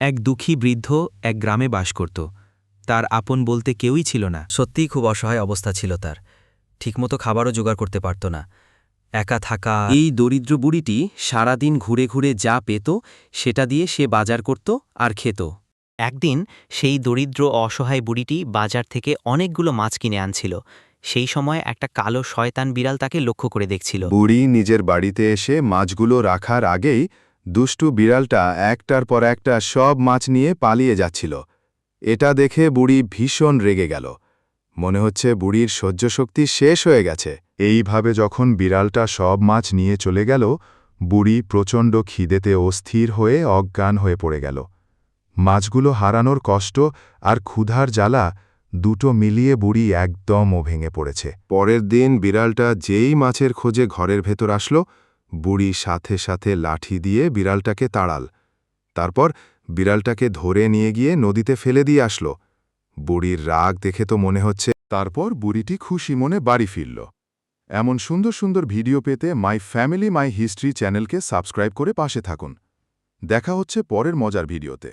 এক দুঃখী বৃদ্ধ এক গ্রামে বাস করত। তার আপন বলতে কেউই ছিল না। সত্যিই খুব অসহায় অবস্থা ছিল তার। ঠিকমতো খাবারও জোগাড় করতে পারত না। একা থাকা। এই দরিদ্র বুড়িটি সারাদিন ঘুরে ঘুরে যা পেত, সেটা দিয়ে সে বাজার করত আর খেত। একদিন সেই দরিদ্র অসহায় বুড়িটি বাজার থেকে অনেকগুলো মাছ কিনে আনছিল। সেই সময় একটা কালো শয়তান বিড়াল তাকে লক্ষ্য করে দেখছিল। বুড়ি নিজের বাড়িতে এসে মাছগুলো রাখার আগেই দুষ্টু বিড়ালটা একটার পর একটা সব মাছ নিয়ে পালিয়ে যাচ্ছিল। এটা দেখে বুড়ি ভীষণ রেগে গেল। মনে হচ্ছে বুড়ির সহ্যশক্তি শেষ হয়ে গেছে। এইভাবে যখন বিড়ালটা সব মাছ নিয়ে চলে গেল, বুড়ি প্রচণ্ড খিদেতে অস্থির হয়ে অজ্ঞান হয়ে পড়ে গেল। মাছগুলো হারানোর কষ্ট আর ক্ষুধার জ্বালা দুটো মিলিয়ে বুড়ি একদমও ভেঙে পড়েছে। পরের দিন বিড়ালটা যেই মাছের খোঁজে ঘরের ভেতর আসলো বুড়ি সাথে সাথে লাঠি দিয়ে বিড়ালটাকে তাড়াল। তারপর বিড়ালটাকে ধরে নিয়ে গিয়ে নদীতে ফেলে দিয়ে আসল। বুড়ির রাগ দেখে তো মনে হচ্ছে তারপর বুড়িটি খুশি মনে বাড়ি ফিরল। এমন সুন্দর সুন্দর ভিডিও পেতে মাই ফ্যামিলি মাই হিস্ট্রি চ্যানেলকে সাবস্ক্রাইব করে পাশে থাকুন। দেখা হচ্ছে পরের মজার ভিডিওতে।